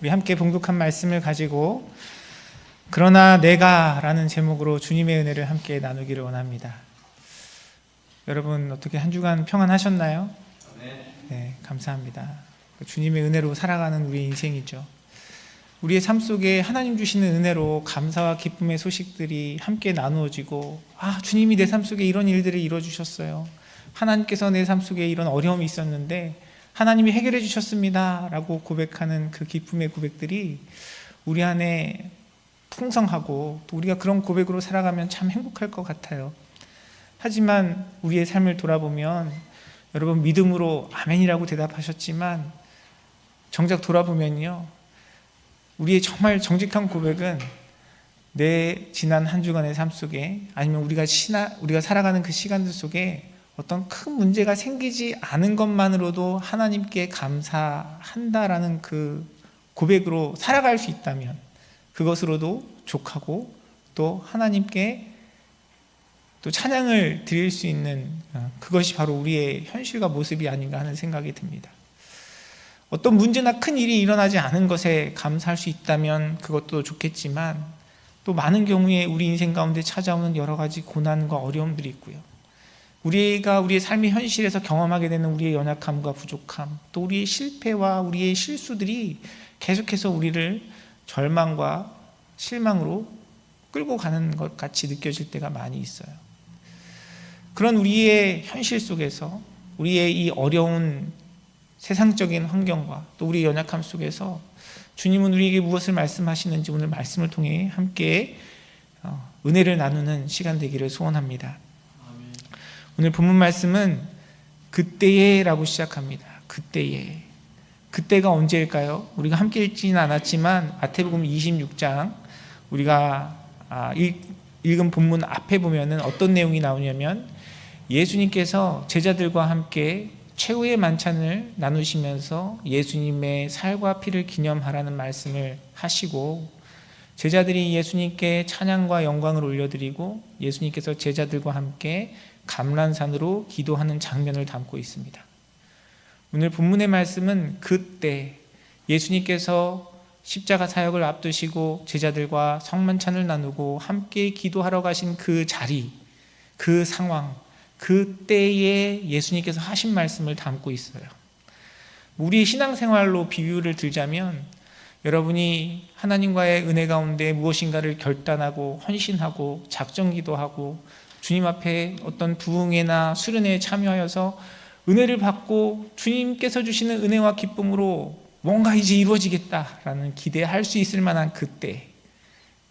우리 함께 봉독한 말씀을 가지고 그러나 내가라는 제목으로 주님의 은혜를 함께 나누기를 원합니다. 여러분 어떻게 한 주간 평안하셨나요? 네, 감사합니다. 주님의 은혜로 살아가는 우리의 인생이죠. 우리의 삶 속에 하나님 주시는 은혜로 감사와 기쁨의 소식들이 함께 나누어지고 아 주님이 내 삶 속에 이런 일들을 이루어 주셨어요. 하나님께서 내 삶 속에 이런 어려움이 있었는데 하나님이 해결해 주셨습니다 라고 고백하는 그 기쁨의 고백들이 우리 안에 풍성하고 또 우리가 그런 고백으로 살아가면 참 행복할 것 같아요. 하지만 우리의 삶을 돌아보면 여러분 믿음으로 아멘이라고 대답하셨지만 정작 돌아보면요. 우리의 정말 정직한 고백은 내 지난 한 주간의 삶 속에 아니면 우리가 시나, 우리가 살아가는 그 시간들 속에 어떤 큰 문제가 생기지 않은 것만으로도 하나님께 감사한다라는 그 고백으로 살아갈 수 있다면 그것으로도 족하고 또 하나님께 또 찬양을 드릴 수 있는 어, 그것이 바로 우리의 현실과 모습이 아닌가 하는 생각이 듭니다. 어떤 문제나 큰 일이 일어나지 않은 것에 감사할 수 있다면 그것도 좋겠지만 또 많은 경우에 우리 인생 가운데 찾아오는 여러 가지 고난과 어려움들이 있고요. 우리가 우리의 삶의 현실에서 경험하게 되는 우리의 연약함과 부족함, 또 우리의 실패와 우리의 실수들이 계속해서 우리를 절망과 실망으로 끌고 가는 것 같이 느껴질 때가 많이 있어요. 그런 우리의 현실 속에서 우리의 이 어려운 세상적인 환경과 또 우리의 연약함 속에서 주님은 우리에게 무엇을 말씀하시는지 오늘 말씀을 통해 함께 어, 은혜를 나누는 시간 되기를 소원합니다. 오늘 본문 말씀은 그때에라고 시작합니다. 그때에. 그때가 언제일까요? 우리가 함께 읽지는 않았지만 마태복음 26장 우리가 아, 읽은 본문 앞에 보면은 어떤 내용이 나오냐면 예수님께서 제자들과 함께 최후의 만찬을 나누시면서 예수님의 살과 피를 기념하라는 말씀을 하시고 제자들이 예수님께 찬양과 영광을 올려드리고 예수님께서 제자들과 함께 감란산으로 기도하는 장면을 담고 있습니다. 오늘 본문의 말씀은 그때 예수님께서 십자가 사역을 앞두시고 제자들과 성만찬을 나누고 함께 기도하러 가신 그 자리, 그 상황, 그 때에 예수님께서 하신 말씀을 담고 있어요. 우리 신앙생활로 비유를 들자면 여러분이 하나님과의 은혜 가운데 무엇인가를 결단하고 헌신하고 작정기도 하고 주님 앞에 어떤 부흥회나 수련회에 참여하여서 은혜를 받고 주님께서 주시는 은혜와 기쁨으로 뭔가 이제 이루어지겠다라는 기대할 수 있을 만한 그때,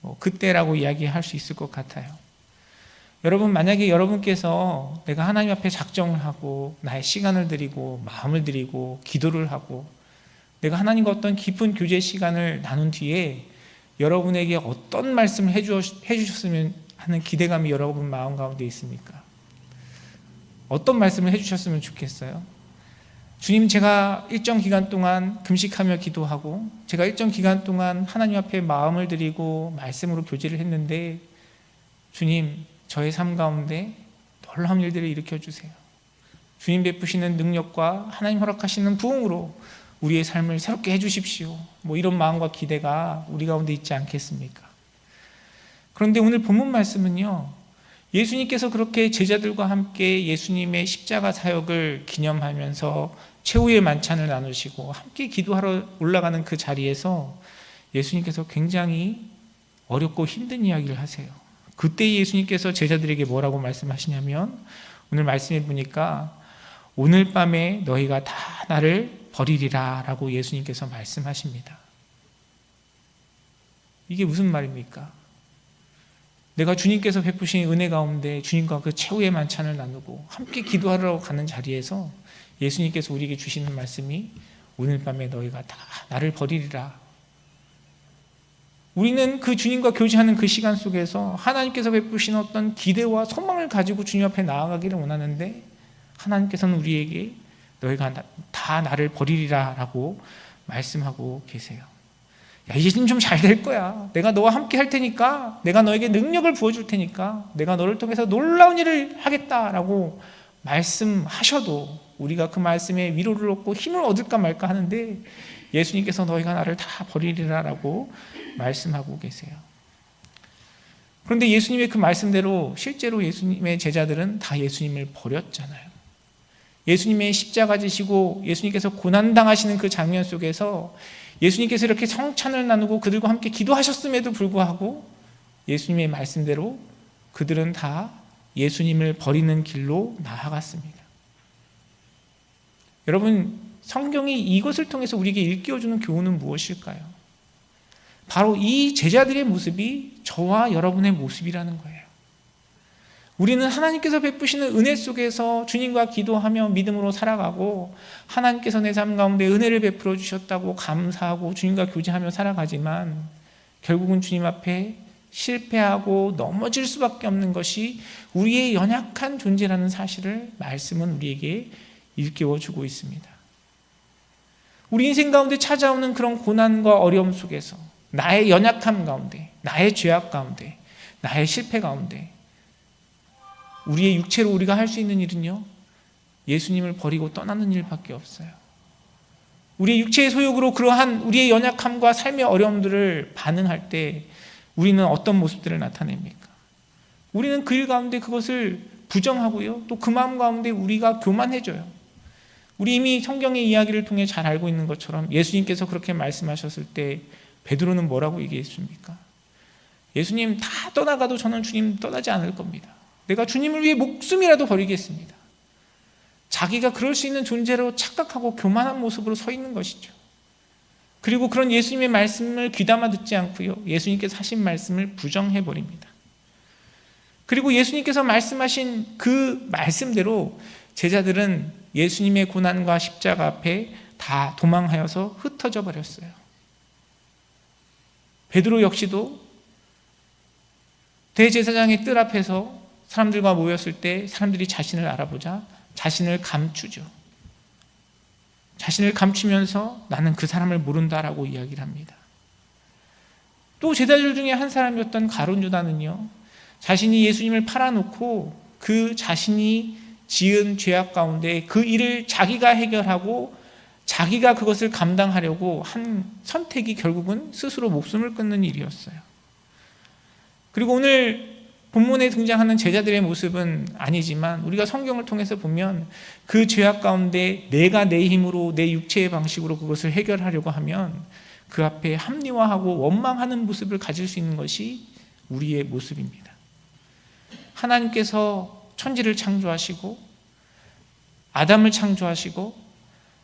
뭐 그때라고 이야기할 수 있을 것 같아요. 여러분 만약에 여러분께서 내가 하나님 앞에 작정을 하고 나의 시간을 드리고 마음을 드리고 기도를 하고 내가 하나님과 어떤 깊은 교제 시간을 나눈 뒤에 여러분에게 어떤 말씀을 해주셨으면 하는 기대감이 여러분 마음 가운데 있습니까? 어떤 말씀을 해주셨으면 좋겠어요? 주님, 제가 일정 기간 동안 금식하며 기도하고, 제가 일정 기간 동안 하나님 앞에 마음을 드리고 말씀으로 교제를 했는데, 주님, 저의 삶 가운데 놀라운 일들을 일으켜 주세요. 주님 베푸시는 능력과 하나님 허락하시는 부흥으로 우리의 삶을 새롭게 해주십시오. 뭐 이런 마음과 기대가 우리 가운데 있지 않겠습니까? 그런데 오늘 본문 말씀은요, 예수님께서 그렇게 제자들과 함께 예수님의 십자가 사역을 기념하면서 최후의 만찬을 나누시고 함께 기도하러 올라가는 그 자리에서 예수님께서 굉장히 어렵고 힘든 이야기를 하세요. 그때 예수님께서 제자들에게 뭐라고 말씀하시냐면 오늘 말씀해 보니까 오늘 밤에 너희가 다 나를 버리리라 라고 예수님께서 말씀하십니다. 이게 무슨 말입니까? 내가 주님께서 베푸신 은혜 가운데 주님과 그 최후의 만찬을 나누고 함께 기도하러 가는 자리에서 예수님께서 우리에게 주시는 말씀이 오늘 밤에 너희가 다 나를 버리리라 우리는 그 주님과 교제하는 그 시간 속에서 하나님께서 베푸신 어떤 기대와 소망을 가지고 주님 앞에 나아가기를 원하는데 하나님께서는 우리에게 너희가 다 나를 버리리라 라고 말씀하고 계세요. 야, 이제는 좀 잘 될 거야. 내가 너와 함께 할 테니까, 내가 너에게 능력을 부어줄 테니까, 내가 너를 통해서 놀라운 일을 하겠다라고 말씀하셔도 우리가 그 말씀에 위로를 얻고 힘을 얻을까 말까 하는데 예수님께서 너희가 나를 다 버리리라라고 말씀하고 계세요. 그런데 예수님의 그 말씀대로 실제로 예수님의 제자들은 다 예수님을 버렸잖아요. 예수님의 십자가 지시고 예수님께서 고난 당하시는 그 장면 속에서 예수님께서 이렇게 성찬을 나누고 그들과 함께 기도하셨음에도 불구하고 예수님의 말씀대로 그들은 다 예수님을 버리는 길로 나아갔습니다. 여러분, 성경이 이것을 통해서 우리에게 일깨워주는 교훈은 무엇일까요? 바로 이 제자들의 모습이 저와 여러분의 모습이라는 거예요. 우리는 하나님께서 베푸시는 은혜 속에서 주님과 기도하며 믿음으로 살아가고 하나님께서 내 삶 가운데 은혜를 베풀어 주셨다고 감사하고 주님과 교제하며 살아가지만 결국은 주님 앞에 실패하고 넘어질 수밖에 없는 것이 우리의 연약한 존재라는 사실을 말씀은 우리에게 일깨워 주고 있습니다. 우리 인생 가운데 찾아오는 그런 고난과 어려움 속에서 나의 연약함 가운데, 나의 죄악 가운데, 나의 실패 가운데 우리의 육체로 우리가 할 수 있는 일은요. 예수님을 버리고 떠나는 일밖에 없어요. 우리의 육체의 소욕으로 그러한 우리의 연약함과 삶의 어려움들을 반응할 때 우리는 어떤 모습들을 나타냅니까? 우리는 그 일 가운데 그것을 부정하고요. 또 그 마음 가운데 우리가 교만해져요. 우리 이미 성경의 이야기를 통해 잘 알고 있는 것처럼 예수님께서 그렇게 말씀하셨을 때 베드로는 뭐라고 얘기했습니까? 예수님 다 떠나가도 저는 주님 떠나지 않을 겁니다. 내가 주님을 위해 목숨이라도 버리겠습니다. 자기가 그럴 수 있는 존재로 착각하고 교만한 모습으로 서 있는 것이죠. 그리고 그런 예수님의 말씀을 귀담아 듣지 않고요. 예수님께서 하신 말씀을 부정해 버립니다. 그리고 예수님께서 말씀하신 그 말씀대로 제자들은 예수님의 고난과 십자가 앞에 다 도망하여서 흩어져 버렸어요. 베드로 역시도 대제사장의 뜰 앞에서 사람들과 모였을 때 사람들이 자신을 알아보자 자신을 감추죠. 자신을 감추면서 나는 그 사람을 모른다라고 이야기를 합니다. 또 제자들 중에 한 사람이었던 가론 유다는요. 자신이 예수님을 팔아놓고 그 자신이 지은 죄악 가운데 그 일을 자기가 해결하고 자기가 그것을 감당하려고 한 선택이 결국은 스스로 목숨을 끊는 일이었어요. 그리고 오늘 본문에 등장하는 제자들의 모습은 아니지만 우리가 성경을 통해서 보면 그 죄악 가운데 내가 내 힘으로 내 육체의 방식으로 그것을 해결하려고 하면 그 앞에 합리화하고 원망하는 모습을 가질 수 있는 것이 우리의 모습입니다. 하나님께서 천지를 창조하시고 아담을 창조하시고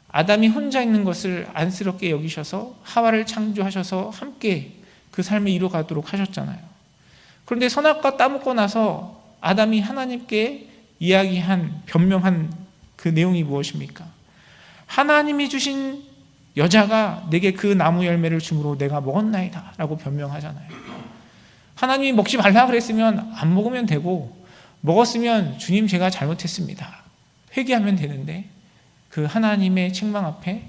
아담이 혼자 있는 것을 안쓰럽게 여기셔서 하와를 창조하셔서 함께 그 삶을 이루어가도록 하셨잖아요. 그런데 선악과 따먹고 나서 아담이 하나님께 이야기한 변명한 그 내용이 무엇입니까? 하나님이 주신 여자가 내게 그 나무 열매를 주므로 내가 먹었나이다 라고 변명하잖아요. 하나님이 먹지 말라 그랬으면 안 먹으면 되고 먹었으면 주님 제가 잘못했습니다. 회개하면 되는데 그 하나님의 책망 앞에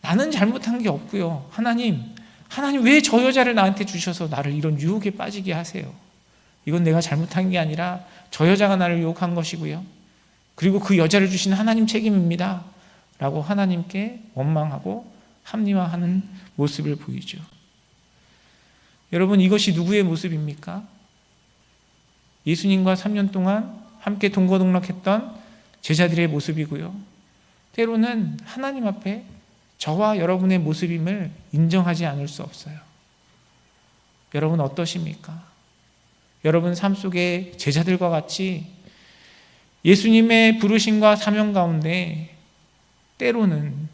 나는 잘못한 게 없고요. 하나님 하나님 왜 저 여자를 나한테 주셔서 나를 이런 유혹에 빠지게 하세요? 이건 내가 잘못한 게 아니라 저 여자가 나를 유혹한 것이고요. 그리고 그 여자를 주신 하나님 책임입니다. 라고 하나님께 원망하고 합리화하는 모습을 보이죠. 여러분, 이것이 누구의 모습입니까? 예수님과 3년 동안 함께 동거동락했던 제자들의 모습이고요. 때로는 하나님 앞에 저와 여러분의 모습임을 인정하지 않을 수 없어요. 여러분 어떠십니까? 여러분 삶 속에 제자들과 같이 예수님의 부르심과 사명 가운데 때로는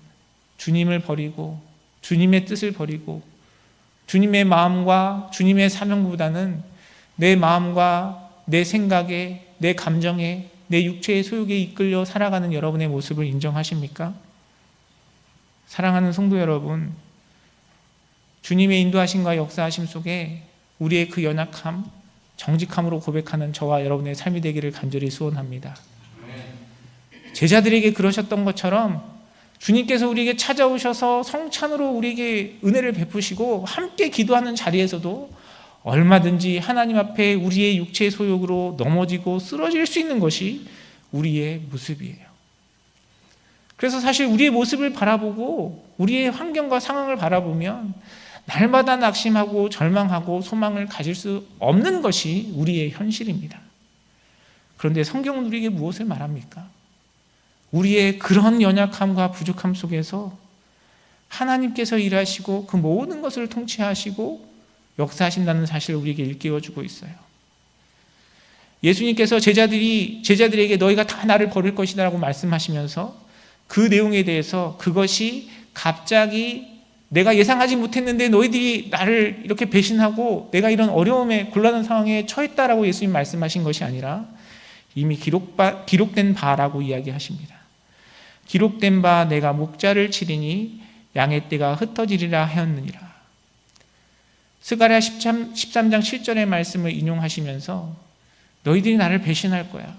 주님을 버리고 주님의 뜻을 버리고 주님의 마음과 주님의 사명보다는 내 마음과 내 생각에 내 감정에 내 육체의 소욕에 이끌려 살아가는 여러분의 모습을 인정하십니까? 사랑하는 성도 여러분, 주님의 인도하심과 역사하심 속에 우리의 그 연약함, 정직함으로 고백하는 저와 여러분의 삶이 되기를 간절히 소원합니다. 제자들에게 그러셨던 것처럼 주님께서 우리에게 찾아오셔서 성찬으로 우리에게 은혜를 베푸시고 함께 기도하는 자리에서도 얼마든지 하나님 앞에 우리의 육체의 소욕으로 넘어지고 쓰러질 수 있는 것이 우리의 모습이에요. 그래서 사실 우리의 모습을 바라보고 우리의 환경과 상황을 바라보면 날마다 낙심하고 절망하고 소망을 가질 수 없는 것이 우리의 현실입니다. 그런데 성경은 우리에게 무엇을 말합니까? 우리의 그런 연약함과 부족함 속에서 하나님께서 일하시고 그 모든 것을 통치하시고 역사하신다는 사실을 우리에게 일깨워주고 있어요. 예수님께서 제자들이 제자들에게 너희가 다 나를 버릴 것이다라고 말씀하시면서 그 내용에 대해서 그것이 갑자기 내가 예상하지 못했는데 너희들이 나를 이렇게 배신하고 내가 이런 어려움에 곤란한 상황에 처했다라고 예수님 말씀하신 것이 아니라 이미 기록 바, 기록된 바라고 이야기하십니다. 기록된 바 내가 목자를 치리니 양의 떼가 흩어지리라 하였느니라. 스가랴 13, 13장 7절의 말씀을 인용하시면서 너희들이 나를 배신할 거야.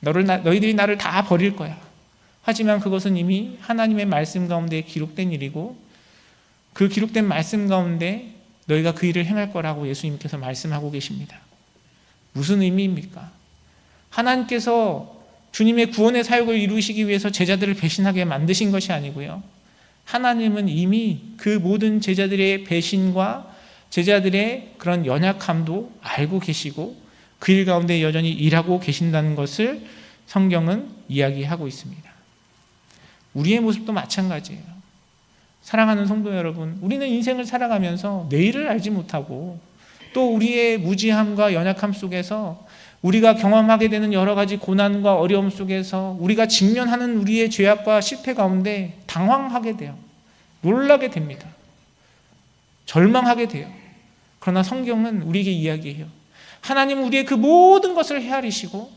너를 너희들이 나를 다 버릴 거야. 하지만 그것은 이미 하나님의 말씀 가운데 기록된 일이고 그 기록된 말씀 가운데 너희가 그 일을 행할 거라고 예수님께서 말씀하고 계십니다. 무슨 의미입니까? 하나님께서 주님의 구원의 사역을 이루시기 위해서 제자들을 배신하게 만드신 것이 아니고요. 하나님은 이미 그 모든 제자들의 배신과 제자들의 그런 연약함도 알고 계시고 그 일 가운데 여전히 일하고 계신다는 것을 성경은 이야기하고 있습니다. 우리의 모습도 마찬가지예요. 사랑하는 성도 여러분, 우리는 인생을 살아가면서 내일을 알지 못하고 또 우리의 무지함과 연약함 속에서 우리가 경험하게 되는 여러 가지 고난과 어려움 속에서 우리가 직면하는 우리의 죄악과 실패 가운데 당황하게 돼요. 놀라게 됩니다. 절망하게 돼요. 그러나 성경은 우리에게 이야기해요. 하나님은 우리의 그 모든 것을 헤아리시고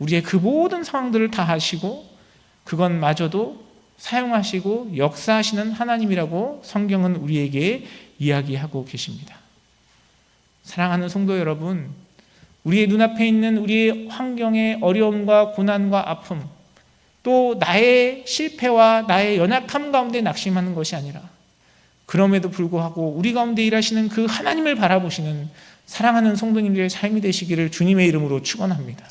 우리의 그 모든 상황들을 다 하시고 그것마저도 사용하시고 역사하시는 하나님이라고 성경은 우리에게 이야기하고 계십니다. 사랑하는 성도 여러분, 우리의 눈앞에 있는 우리의 환경의 어려움과 고난과 아픔, 또 나의 실패와 나의 연약함 가운데 낙심하는 것이 아니라 그럼에도 불구하고 우리 가운데 일하시는 그 하나님을 바라보시는 사랑하는 성도님들의 삶이 되시기를 주님의 이름으로 축원합니다.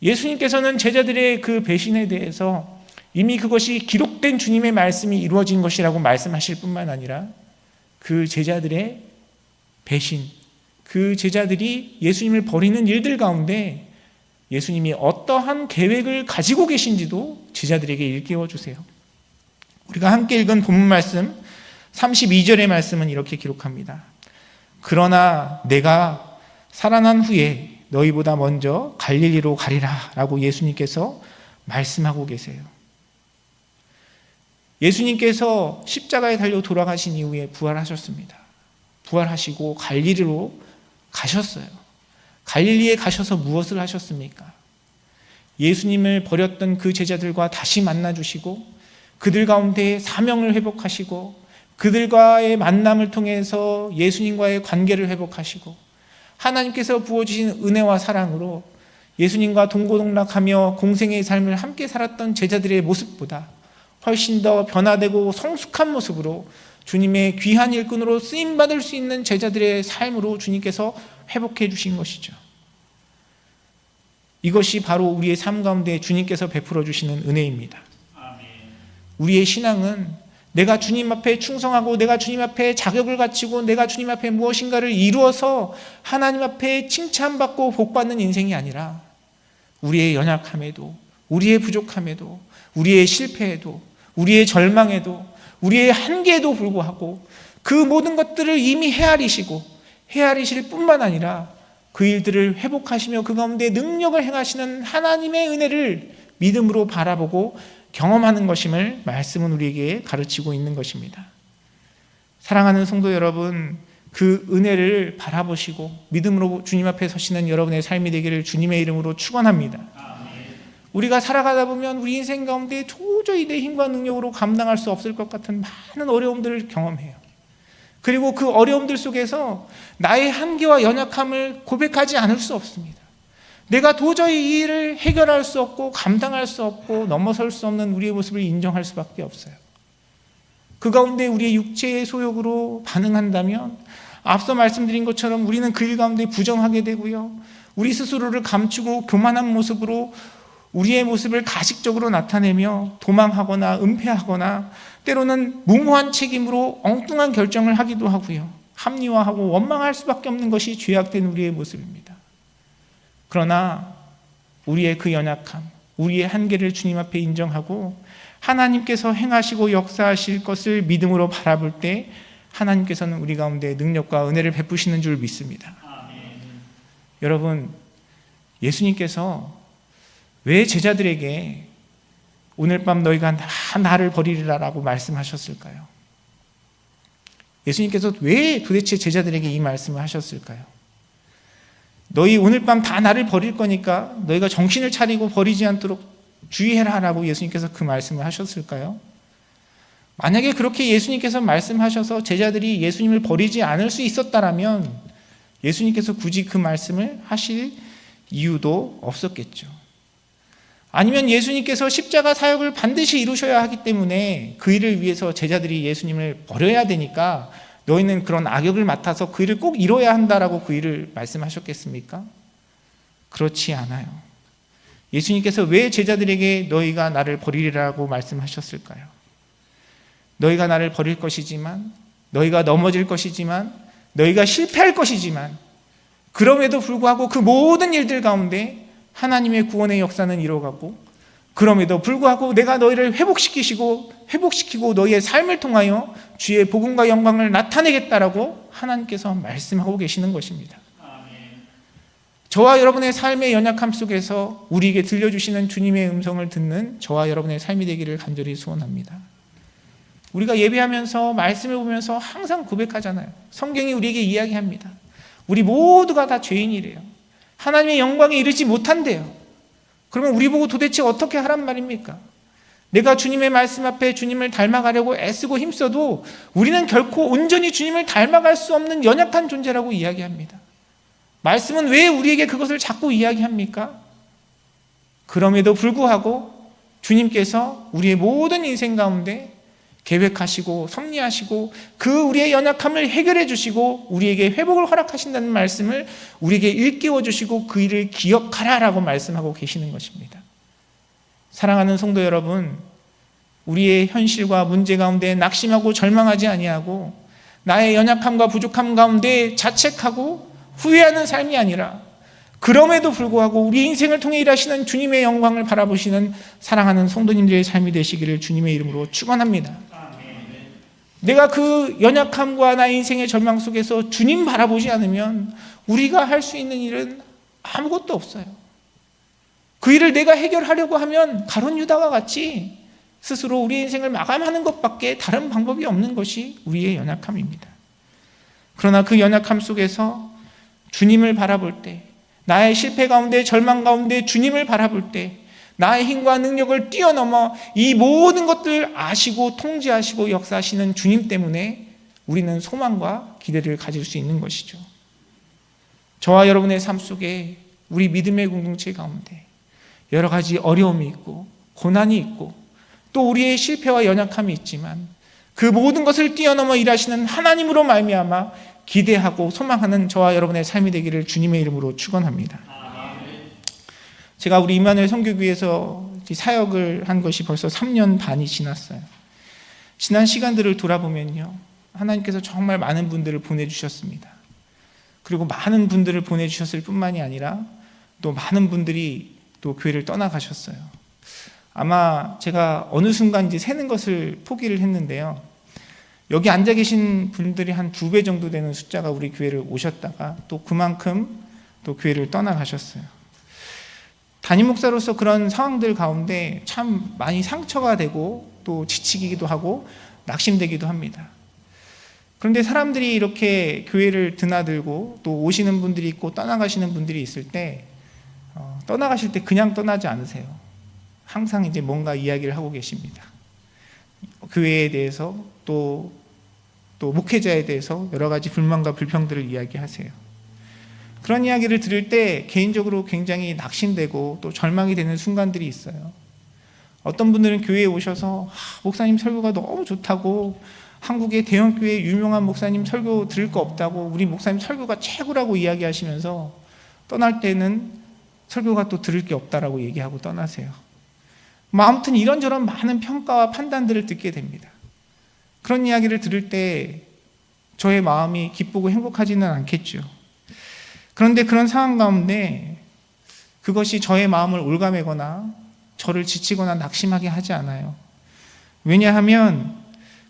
예수님께서는 제자들의 그 배신에 대해서 이미 그것이 기록된 주님의 말씀이 이루어진 것이라고 말씀하실 뿐만 아니라 그 제자들의 배신, 그 제자들이 예수님을 버리는 일들 가운데 예수님이 어떠한 계획을 가지고 계신지도 제자들에게 일깨워 주세요. 우리가 함께 읽은 본문 말씀 32절의 말씀은 이렇게 기록합니다. 그러나 내가 살아난 후에 너희보다 먼저 갈릴리로 가리라 라고 예수님께서 말씀하고 계세요. 예수님께서 십자가에 달려 돌아가신 이후에 부활하셨습니다. 부활하시고 갈릴리로 가셨어요. 갈릴리에 가셔서 무엇을 하셨습니까? 예수님을 버렸던 그 제자들과 다시 만나 주시고 그들 가운데 사명을 회복하시고 그들과의 만남을 통해서 예수님과의 관계를 회복하시고 하나님께서 부어주신 은혜와 사랑으로 예수님과 동고동락하며 공생의 삶을 함께 살았던 제자들의 모습보다 훨씬 더 변화되고 성숙한 모습으로 주님의 귀한 일꾼으로 쓰임 받을 수 있는 제자들의 삶으로 주님께서 회복해 주신 것이죠. 이것이 바로 우리의 삶 가운데 주님께서 베풀어 주시는 은혜입니다. 우리의 신앙은 내가 주님 앞에 충성하고 내가 주님 앞에 자격을 갖추고 내가 주님 앞에 무엇인가를 이루어서 하나님 앞에 칭찬받고 복받는 인생이 아니라 우리의 연약함에도 우리의 부족함에도 우리의 실패에도 우리의 절망에도 우리의 한계에도 불구하고 그 모든 것들을 이미 헤아리시고 헤아리실 뿐만 아니라 그 일들을 회복하시며 그 가운데 능력을 행하시는 하나님의 은혜를 믿음으로 바라보고 경험하는 것임을 말씀은 우리에게 가르치고 있는 것입니다. 사랑하는 성도 여러분, 그 은혜를 바라보시고 믿음으로 주님 앞에 서시는 여러분의 삶이 되기를 주님의 이름으로 축원합니다. 우리가 살아가다 보면 우리 인생 가운데 도저히 내 힘과 능력으로 감당할 수 없을 것 같은 많은 어려움들을 경험해요. 그리고 그 어려움들 속에서 나의 한계와 연약함을 고백하지 않을 수 없습니다. 내가 도저히 이 일을 해결할 수 없고 감당할 수 없고 넘어설 수 없는 우리의 모습을 인정할 수밖에 없어요. 그 가운데 우리의 육체의 소욕으로 반응한다면 앞서 말씀드린 것처럼 우리는 그 일 가운데 부정하게 되고요. 우리 스스로를 감추고 교만한 모습으로 우리의 모습을 가식적으로 나타내며 도망하거나 은폐하거나 때로는 무모한 책임으로 엉뚱한 결정을 하기도 하고요. 합리화하고 원망할 수밖에 없는 것이 죄악된 우리의 모습입니다. 그러나 우리의 그 연약함, 우리의 한계를 주님 앞에 인정하고 하나님께서 행하시고 역사하실 것을 믿음으로 바라볼 때 하나님께서는 우리 가운데 능력과 은혜를 베푸시는 줄 믿습니다. 여러분, 예수님께서 왜 제자들에게 오늘 밤 너희가 다 나를 버리리라라고 말씀하셨을까요? 예수님께서 왜 도대체 제자들에게 이 말씀을 하셨을까요? 너희 오늘 밤 다 나를 버릴 거니까 너희가 정신을 차리고 버리지 않도록 주의해라라고 예수님께서 그 말씀을 하셨을까요? 만약에 그렇게 예수님께서 말씀하셔서 제자들이 예수님을 버리지 않을 수 있었다라면 예수님께서 굳이 그 말씀을 하실 이유도 없었겠죠. 아니면 예수님께서 십자가 사역을 반드시 이루셔야 하기 때문에 그 일을 위해서 제자들이 예수님을 버려야 되니까 너희는 그런 악역을 맡아서 그 일을 꼭 이뤄야 한다라고 그 일을 말씀하셨겠습니까? 그렇지 않아요. 예수님께서 왜 제자들에게 너희가 나를 버리리라고 말씀하셨을까요? 너희가 나를 버릴 것이지만, 너희가 넘어질 것이지만, 너희가 실패할 것이지만, 그럼에도 불구하고 그 모든 일들 가운데 하나님의 구원의 역사는 이루어가고, 그럼에도 불구하고 내가 너희를 회복시키시고, 회복시키고 너희의 삶을 통하여 주의 복음과 영광을 나타내겠다라고 하나님께서 말씀하고 계시는 것입니다. 저와 여러분의 삶의 연약함 속에서 우리에게 들려주시는 주님의 음성을 듣는 저와 여러분의 삶이 되기를 간절히 소원합니다. 우리가 예배하면서 말씀을 보면서 항상 고백하잖아요. 성경이 우리에게 이야기합니다. 우리 모두가 다 죄인이래요. 하나님의 영광에 이르지 못한대요. 그러면 우리 보고 도대체 어떻게 하란 말입니까? 내가 주님의 말씀 앞에 주님을 닮아가려고 애쓰고 힘써도 우리는 결코 온전히 주님을 닮아갈 수 없는 연약한 존재라고 이야기합니다. 말씀은 왜 우리에게 그것을 자꾸 이야기합니까? 그럼에도 불구하고 주님께서 우리의 모든 인생 가운데 계획하시고 섭리하시고 그 우리의 연약함을 해결해 주시고 우리에게 회복을 허락하신다는 말씀을 우리에게 일깨워 주시고 그 일을 기억하라라고 말씀하고 계시는 것입니다. 사랑하는 성도 여러분, 우리의 현실과 문제 가운데 낙심하고 절망하지 아니하고 나의 연약함과 부족함 가운데 자책하고 후회하는 삶이 아니라 그럼에도 불구하고 우리 인생을 통해 일하시는 주님의 영광을 바라보시는 사랑하는 성도님들의 삶이 되시기를 주님의 이름으로 축원합니다. 내가 그 연약함과 나의 인생의 절망 속에서 주님 바라보지 않으면 우리가 할 수 있는 일은 아무것도 없어요. 그 일을 내가 해결하려고 하면 가론 유다와 같이 스스로 우리 인생을 마감하는 것밖에 다른 방법이 없는 것이 우리의 연약함입니다. 그러나 그 연약함 속에서 주님을 바라볼 때, 나의 실패 가운데, 절망 가운데 주님을 바라볼 때, 나의 힘과 능력을 뛰어넘어 이 모든 것들 아시고 통제하시고 역사하시는 주님 때문에 우리는 소망과 기대를 가질 수 있는 것이죠. 저와 여러분의 삶 속에 우리 믿음의 공동체 가운데 여러 가지 어려움이 있고 고난이 있고 또 우리의 실패와 연약함이 있지만 그 모든 것을 뛰어넘어 일하시는 하나님으로 말미암아 기대하고 소망하는 저와 여러분의 삶이 되기를 주님의 이름으로 축원합니다. 제가 우리 임마누엘 선교교회에서 사역을 한 것이 벌써 3년 반이 지났어요. 지난 시간들을 돌아보면요. 하나님께서 정말 많은 분들을 보내주셨습니다. 그리고 많은 분들을 보내주셨을 뿐만이 아니라 또 많은 분들이 또 교회를 떠나가셨어요. 아마 제가 어느 순간인지 세는 것을 포기를 했는데요. 여기 앉아 계신 분들이 한 두 배 정도 되는 숫자가 우리 교회를 오셨다가 또 그만큼 또 교회를 떠나가셨어요. 담임 목사로서 그런 상황들 가운데 참 많이 상처가 되고 또 지치기도 하고 낙심되기도 합니다. 그런데 사람들이 이렇게 교회를 드나들고 또 오시는 분들이 있고 떠나가시는 분들이 있을 때 어, 떠나가실 때 그냥 떠나지 않으세요. 항상 이제 뭔가 이야기를 하고 계십니다. 교회에 대해서 또, 또 목회자에 대해서 여러 가지 불만과 불평들을 이야기하세요. 그런 이야기를 들을 때 개인적으로 굉장히 낙심되고 또 절망이 되는 순간들이 있어요. 어떤 분들은 교회에 오셔서 아, 목사님 설교가 너무 좋다고 한국의 대형교회 유명한 목사님 설교 들을 거 없다고 우리 목사님 설교가 최고라고 이야기하시면서 떠날 때는 설교가 또 들을 게 없다라고 얘기하고 떠나세요. 뭐 아무튼 이런저런 많은 평가와 판단들을 듣게 됩니다. 그런 이야기를 들을 때 저의 마음이 기쁘고 행복하지는 않겠죠. 그런데 그런 상황 가운데 그것이 저의 마음을 올가매거나 저를 지치거나 낙심하게 하지 않아요. 왜냐하면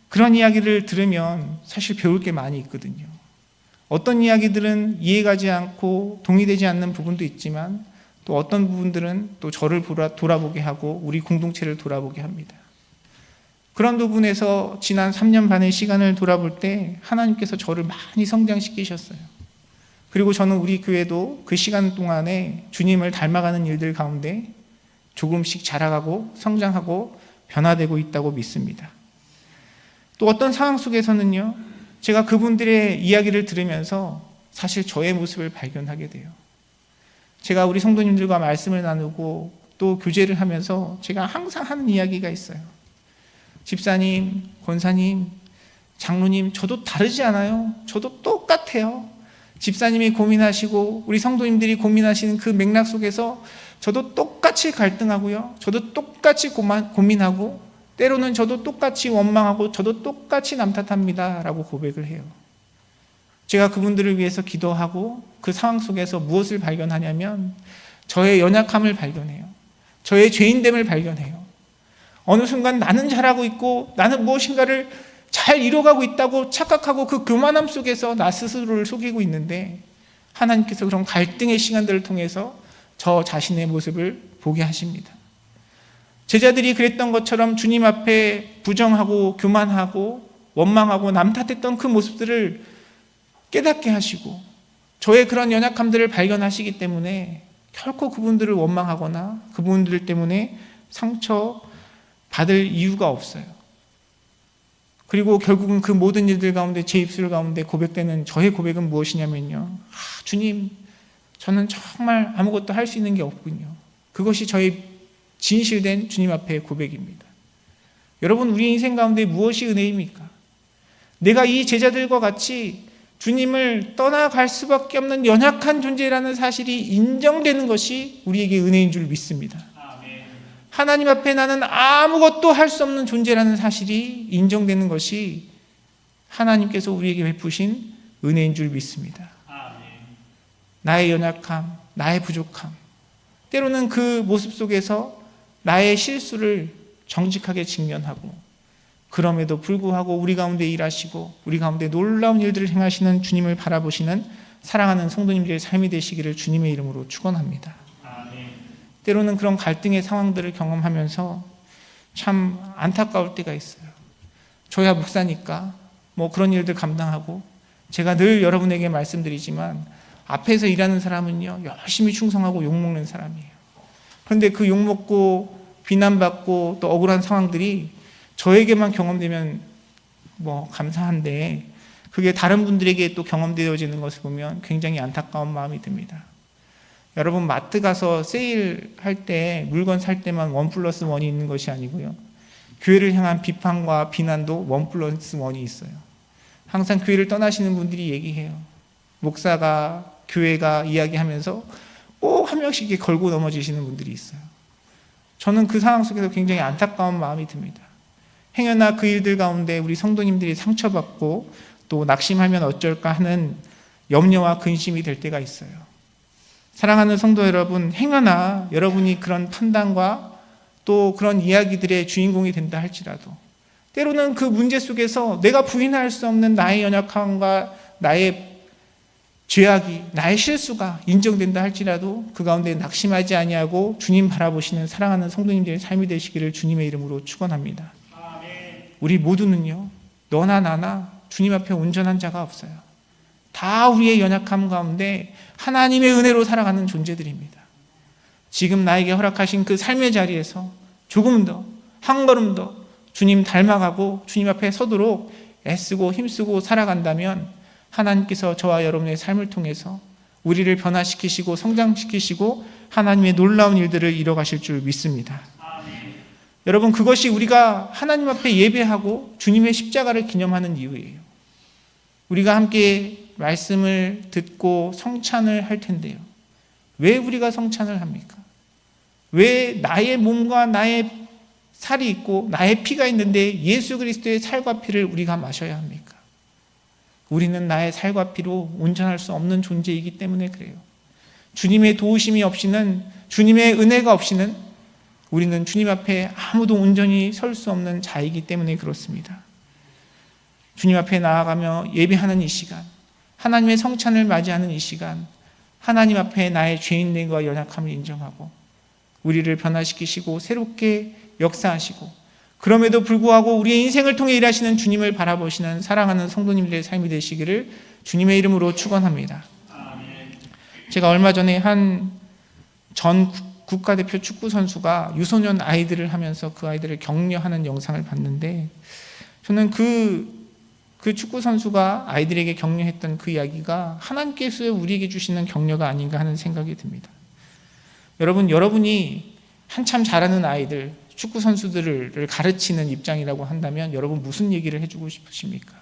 그런 이야기를 들으면 사실 배울 게 많이 있거든요. 어떤 이야기들은 이해가지 않고 동의되지 않는 부분도 있지만 또 어떤 부분들은 또 저를 돌아보게 하고 우리 공동체를 돌아보게 합니다. 그런 부분에서 지난 3년 반의 시간을 돌아볼 때 하나님께서 저를 많이 성장시키셨어요. 그리고 저는 우리 교회도 그 시간 동안에 주님을 닮아가는 일들 가운데 조금씩 자라가고 성장하고 변화되고 있다고 믿습니다. 또 어떤 상황 속에서는요, 제가 그분들의 이야기를 들으면서 사실 저의 모습을 발견하게 돼요. 제가 우리 성도님들과 말씀을 나누고 또 교제를 하면서 제가 항상 하는 이야기가 있어요. 집사님, 권사님, 장로님, 저도 다르지 않아요. 저도 똑같아요. 집사님이 고민하시고 우리 성도님들이 고민하시는 그 맥락 속에서 저도 똑같이 갈등하고요. 저도 똑같이 고민하고 때로는 저도 똑같이 원망하고 저도 똑같이 남 탓합니다. 라고 고백을 해요. 제가 그분들을 위해서 기도하고 그 상황 속에서 무엇을 발견하냐면 저의 연약함을 발견해요. 저의 죄인됨을 발견해요. 어느 순간 나는 잘하고 있고 나는 무엇인가를 잘 이뤄가고 있다고 착각하고 그 교만함 속에서 나 스스로를 속이고 있는데 하나님께서 그런 갈등의 시간들을 통해서 저 자신의 모습을 보게 하십니다. 제자들이 그랬던 것처럼 주님 앞에 부정하고 교만하고 원망하고 남 탓했던 그 모습들을 깨닫게 하시고 저의 그런 연약함들을 발견하시기 때문에 결코 그분들을 원망하거나 그분들 때문에 상처 받을 이유가 없어요. 그리고 결국은 그 모든 일들 가운데 제 입술 가운데 고백되는 저의 고백은 무엇이냐면요. 아, 주님, 저는 정말 아무것도 할 수 있는 게 없군요. 그것이 저의 진실된 주님 앞의 고백입니다. 여러분, 우리 인생 가운데 무엇이 은혜입니까? 내가 이 제자들과 같이 주님을 떠나갈 수밖에 없는 연약한 존재라는 사실이 인정되는 것이 우리에게 은혜인 줄 믿습니다. 하나님 앞에 나는 아무것도 할 수 없는 존재라는 사실이 인정되는 것이 하나님께서 우리에게 베푸신 은혜인 줄 믿습니다. 나의 연약함, 나의 부족함, 때로는 그 모습 속에서 나의 실수를 정직하게 직면하고 그럼에도 불구하고 우리 가운데 일하시고 우리 가운데 놀라운 일들을 행하시는 주님을 바라보시는 사랑하는 성도님들의 삶이 되시기를 주님의 이름으로 축원합니다. 때로는 그런 갈등의 상황들을 경험하면서 참 안타까울 때가 있어요. 저야 목사니까 뭐 그런 일들 감당하고 제가 늘 여러분에게 말씀드리지만 앞에서 일하는 사람은요 열심히 충성하고 욕 먹는 사람이에요. 그런데 그 욕 먹고 비난받고 또 억울한 상황들이 저에게만 경험되면 뭐 감사한데 그게 다른 분들에게 또 경험되어지는 것을 보면 굉장히 안타까운 마음이 듭니다. 여러분 마트 가서 세일 할 때 물건 살 때만 원 플러스 원이 있는 것이 아니고요. 교회를 향한 비판과 비난도 원 플러스 원이 있어요. 항상 교회를 떠나시는 분들이 얘기해요. 목사가 교회가 이야기하면서 꼭 한 명씩 걸고 넘어지시는 분들이 있어요. 저는 그 상황 속에서 굉장히 안타까운 마음이 듭니다. 행여나 그 일들 가운데 우리 성도님들이 상처받고 또 낙심하면 어쩔까 하는 염려와 근심이 될 때가 있어요. 사랑하는 성도 여러분, 행여나 여러분이 그런 판단과 또 그런 이야기들의 주인공이 된다 할지라도 때로는 그 문제 속에서 내가 부인할 수 없는 나의 연약함과 나의 죄악이 나의 실수가 인정된다 할지라도 그 가운데 낙심하지 아니하고 주님 바라보시는 사랑하는 성도님들의 삶이 되시기를 주님의 이름으로 축원합니다. 우리 모두는요 너나 나나 주님 앞에 온전한 자가 없어요. 다 우리의 연약함 가운데 하나님의 은혜로 살아가는 존재들입니다. 지금 나에게 허락하신 그 삶의 자리에서 조금 더, 한 걸음 더 주님 닮아가고 주님 앞에 서도록 애쓰고 힘쓰고 살아간다면 하나님께서 저와 여러분의 삶을 통해서 우리를 변화시키시고 성장시키시고 하나님의 놀라운 일들을 이뤄가실 줄 믿습니다. 여러분, 그것이 우리가 하나님 앞에 예배하고 주님의 십자가를 기념하는 이유예요. 우리가 함께 말씀을 듣고 성찬을 할 텐데요. 왜 우리가 성찬을 합니까? 왜 나의 몸과 나의 살이 있고 나의 피가 있는데 예수 그리스도의 살과 피를 우리가 마셔야 합니까? 우리는 나의 살과 피로 온전할 수 없는 존재이기 때문에 그래요. 주님의 도우심이 없이는 주님의 은혜가 없이는 우리는 주님 앞에 아무도 온전히 설 수 없는 자이기 때문에 그렇습니다. 주님 앞에 나아가며 예배하는 이 시간, 하나님의 성찬을 맞이하는 이 시간, 하나님 앞에 나의 죄인됨과 연약함을 인정하고 우리를 변화시키시고 새롭게 역사하시고 그럼에도 불구하고 우리의 인생을 통해 일하시는 주님을 바라보시는 사랑하는 성도님들의 삶이 되시기를 주님의 이름으로 축원합니다. 제가 얼마 전에 한 전 국가대표 축구 선수가 유소년 아이들을 하면서 그 아이들을 격려하는 영상을 봤는데 저는 그, 그 축구 선수가 아이들에게 격려했던 그 이야기가 하나님께서 우리에게 주시는 격려가 아닌가 하는 생각이 듭니다. 여러분, 여러분이 한참 잘하는 아이들, 축구 선수들을 가르치는 입장이라고 한다면 여러분 무슨 얘기를 해주고 싶으십니까?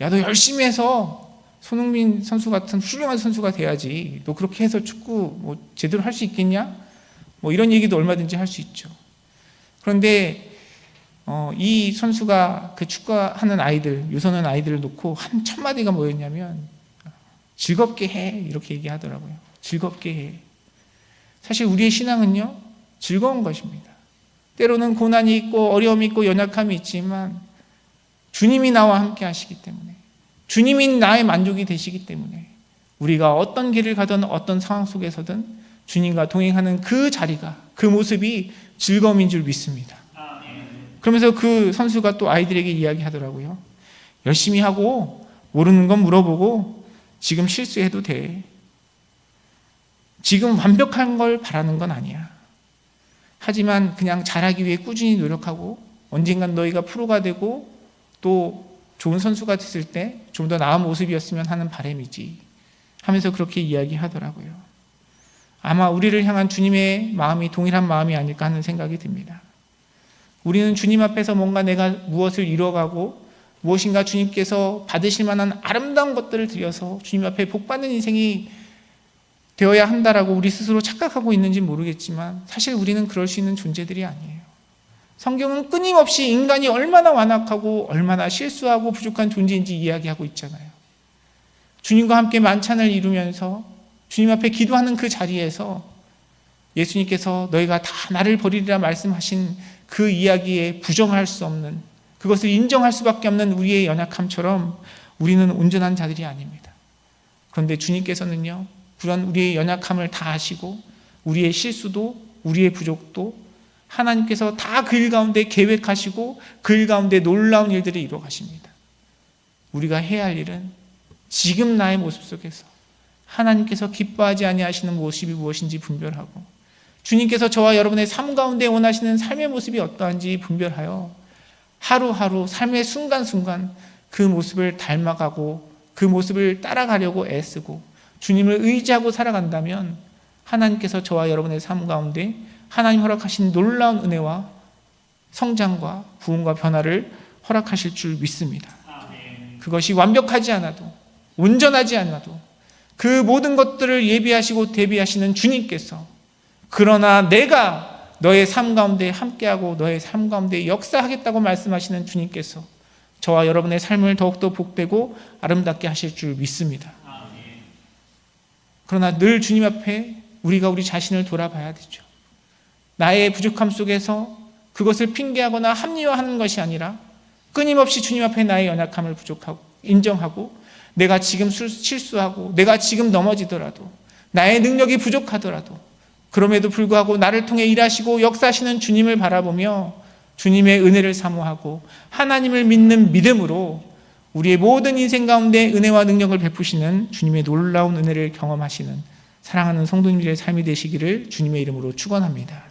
야, 너 열심히 해서 손흥민 선수 같은 훌륭한 선수가 돼야지. 너 그렇게 해서 축구 뭐 제대로 할 수 있겠냐? 뭐 이런 얘기도 얼마든지 할 수 있죠. 그런데 어, 이 선수가 그 축구하는 아이들, 유소년 아이들을 놓고 한 첫 마디가 뭐였냐면 즐겁게 해 이렇게 얘기하더라고요. 즐겁게 해. 사실 우리의 신앙은요 즐거운 것입니다. 때로는 고난이 있고 어려움이 있고 연약함이 있지만 주님이 나와 함께 하시기 때문에 주님이 나의 만족이 되시기 때문에 우리가 어떤 길을 가든 어떤 상황 속에서든 주님과 동행하는 그 자리가 그 모습이 즐거움인 줄 믿습니다. 그러면서 그 선수가 또 아이들에게 이야기하더라고요. 열심히 하고 모르는 건 물어보고 지금 실수해도 돼. 지금 완벽한 걸 바라는 건 아니야. 하지만 그냥 잘하기 위해 꾸준히 노력하고 언젠간 너희가 프로가 되고 또 좋은 선수가 됐을 때 좀 더 나은 모습이었으면 하는 바람이지 하면서 그렇게 이야기하더라고요. 아마 우리를 향한 주님의 마음이 동일한 마음이 아닐까 하는 생각이 듭니다. 우리는 주님 앞에서 뭔가 내가 무엇을 이뤄가고 무엇인가 주님께서 받으실 만한 아름다운 것들을 드려서 주님 앞에 복받는 인생이 되어야 한다라고 우리 스스로 착각하고 있는지 모르겠지만 사실 우리는 그럴 수 있는 존재들이 아니에요. 성경은 끊임없이 인간이 얼마나 완악하고 얼마나 실수하고 부족한 존재인지 이야기하고 있잖아요. 주님과 함께 만찬을 이루면서 주님 앞에 기도하는 그 자리에서 예수님께서 너희가 다 나를 버리리라 말씀하신 그 이야기에 부정할 수 없는 그것을 인정할 수밖에 없는 우리의 연약함처럼 우리는 온전한 자들이 아닙니다. 그런데 주님께서는요, 그런 우리의 연약함을 다 아시고 우리의 실수도 우리의 부족도 하나님께서 다 그 일 가운데 계획하시고 그 일 가운데 놀라운 일들을 이루어 가십니다. 우리가 해야 할 일은 지금 나의 모습 속에서 하나님께서 기뻐하지 아니하시는 모습이 무엇인지 분별하고 주님께서 저와 여러분의 삶 가운데 원하시는 삶의 모습이 어떠한지 분별하여 하루하루 삶의 순간순간 그 모습을 닮아가고 그 모습을 따라가려고 애쓰고 주님을 의지하고 살아간다면 하나님께서 저와 여러분의 삶 가운데 하나님 허락하신 놀라운 은혜와 성장과 부흥과 변화를 허락하실 줄 믿습니다. 그것이 완벽하지 않아도 온전하지 않아도 그 모든 것들을 예비하시고 대비하시는 주님께서 그러나 내가 너의 삶 가운데 함께하고 너의 삶 가운데 역사하겠다고 말씀하시는 주님께서 저와 여러분의 삶을 더욱더 복되고 아름답게 하실 줄 믿습니다. 그러나 늘 주님 앞에 우리가 우리 자신을 돌아봐야 되죠. 나의 부족함 속에서 그것을 핑계하거나 합리화하는 것이 아니라 끊임없이 주님 앞에 나의 연약함을 부족하고 인정하고 내가 지금 실수하고 내가 지금 넘어지더라도 나의 능력이 부족하더라도 그럼에도 불구하고 나를 통해 일하시고 역사하시는 주님을 바라보며 주님의 은혜를 사모하고 하나님을 믿는 믿음으로 우리의 모든 인생 가운데 은혜와 능력을 베푸시는 주님의 놀라운 은혜를 경험하시는 사랑하는 성도님들의 삶이 되시기를 주님의 이름으로 축원합니다.